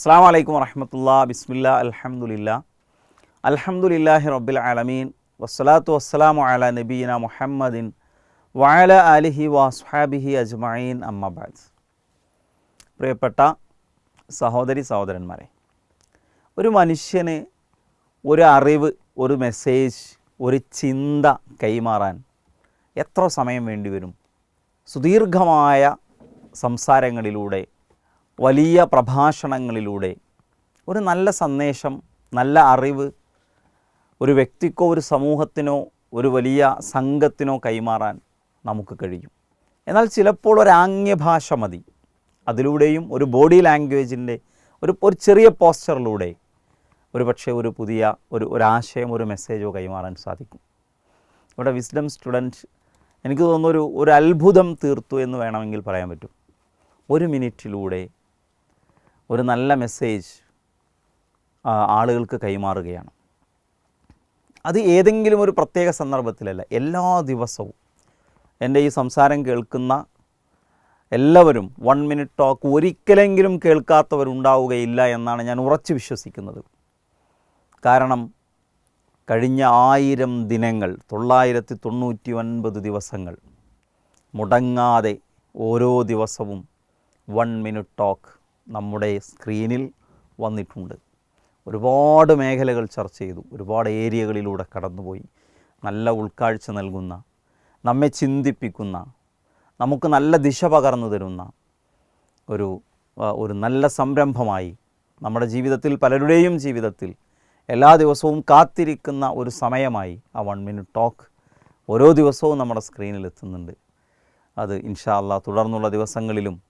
അസ്സാം വലൈക്കും വറഹമത്തുള്ള. ബിസ്മില്ല. അലഹമുല്ല അൽഹംദുലില്ലാഹി റബ്ബിൽ ആലമീൻ. വസ്സലാത്തു വസ്സലാമു അല നബീന മുഹമ്മദിൻ വയല അലിഹി വസ്ഹാബിഹി അജ്മഈൻ. അമ്മബാദ് പ്രിയപ്പെട്ട സഹോദരി സഹോദരന്മാരെ ഒരു മനുഷ്യന് ഒരു അറിവ് ഒരു മെസ്സേജ് ഒരു ചിന്ത കൈമാറാൻ എത്ര സമയം വേണ്ടിവരും സുദീർഘമായ സംസാരങ്ങളിലൂടെ വലിയ പ്രഭാഷണങ്ങളിലൂടെ ഒരു നല്ല സന്ദേശം നല്ല അറിവ് ഒരു വ്യക്തിക്കോ ഒരു സമൂഹത്തിനോ ഒരു വലിയ സംഘത്തിനോ കൈമാറാൻ നമുക്ക് കഴിയും. എന്നാൽ ചിലപ്പോൾ ഒരു ആംഗ്യഭാഷ മതി. അതിലൂടെയും ഒരു ബോഡി ലാംഗ്വേജിന്റെ ഒരു ഒരു ചെറിയ പോസ്റ്ററിലൂടെ ഒരു പക്ഷേ ഒരു പുതിയ ഒരു ഒരാശയം ഒരു മെസ്സേജോ കൈമാറാൻ സാധിക്കും. ഇവിടെ വിസ്ഡം സ്റ്റുഡന്റ് എനിക്ക് തോന്നുന്നു ഒരു ഒരു അത്ഭുതം തീർത്തു എന്ന് വേണമെങ്കിൽ പറയാൻ പറ്റും. ഒരു മിനിറ്റിലൂടെ ഒരു നല്ല മെസ്സേജ് ആളുകൾക്ക് കൈമാറുകയാണ്. അത് ഏതെങ്കിലും ഒരു പ്രത്യേക സന്ദർഭത്തിലല്ല എല്ലാ ദിവസവും എന്റെ ഈ സംസാരം കേൾക്കുന്ന എല്ലാവരും വൺ മിനിറ്റ് ടോക്ക് ഒരിക്കലെങ്കിലും കേൾക്കാത്തവരുണ്ടാവുകയില്ല എന്നാണ് ഞാൻ ഉറച്ചു വിശ്വസിക്കുന്നത്. കാരണം കഴിഞ്ഞ ആയിരം ദിനങ്ങൾ തൊള്ളായിരത്തി തൊണ്ണൂറ്റി ഒൻപത് ദിവസങ്ങൾ മുടങ്ങാതെ ഓരോ ദിവസവും വൺ മിനിറ്റ് ടോക്ക് നമ്മുടെ സ്ക്രീനിൽ വന്നിട്ടുണ്ട്. ഒരുപാട് മേഖലകൾ ചർച്ച ചെയ്തു. ഒരുപാട് ഏരിയകളിലൂടെ കടന്നുപോയി. നല്ല ഉൾക്കാഴ്ച നൽകുന്ന നമ്മെ ചിന്തിപ്പിക്കുന്ന നമുക്ക് നല്ല ദിശ പകർന്നു തരുന്ന ഒരു ഒരു നല്ല സംരംഭമായി നമ്മുടെ ജീവിതത്തിൽ പലരുടെയും ജീവിതത്തിൽ എല്ലാ ദിവസവും കാത്തിരിക്കുന്ന ഒരു സമയമായി ആ വൺ മിനിറ്റ് ടോക്ക് ഓരോ ദിവസവും നമ്മുടെ സ്ക്രീനിൽ എത്തുന്നുണ്ട്. അത് ഇൻഷാ അല്ലാ തുടർന്നുള്ള ദിവസങ്ങളിലും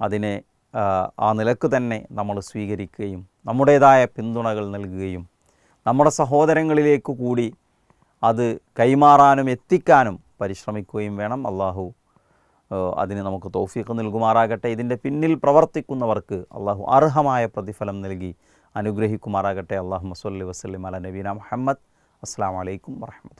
അതിനെ ആ, നിലയ്ക്ക് തന്നെ നമ്മൾ സ്വീകരിക്കുകയും നമ്മുടേതായ പിന്തുണകൾ നൽകുകയും നമ്മുടെ സഹോദരങ്ങളിലേക്ക് കൂടി അത് കൈമാറാനും എത്തിക്കാനും പരിശ്രമിക്കുകയും വേണം. അള്ളാഹു അതിന് നമുക്ക് തോഫീക്ക് നൽകുമാറാകട്ടെ. ഇതിന്റെ പിന്നിൽ പ്രവർത്തിക്കുന്നവർക്ക് അള്ളാഹു അർഹമായ പ്രതിഫലം നൽകി അനുഗ്രഹിക്കുമാറാകട്ടെ. അള്ളാഹു മസല്ലി വസ്ലിം അല നബീന മുഹമ്മദ്. അസ്സാം വലൈക്കും വർഹമത്തു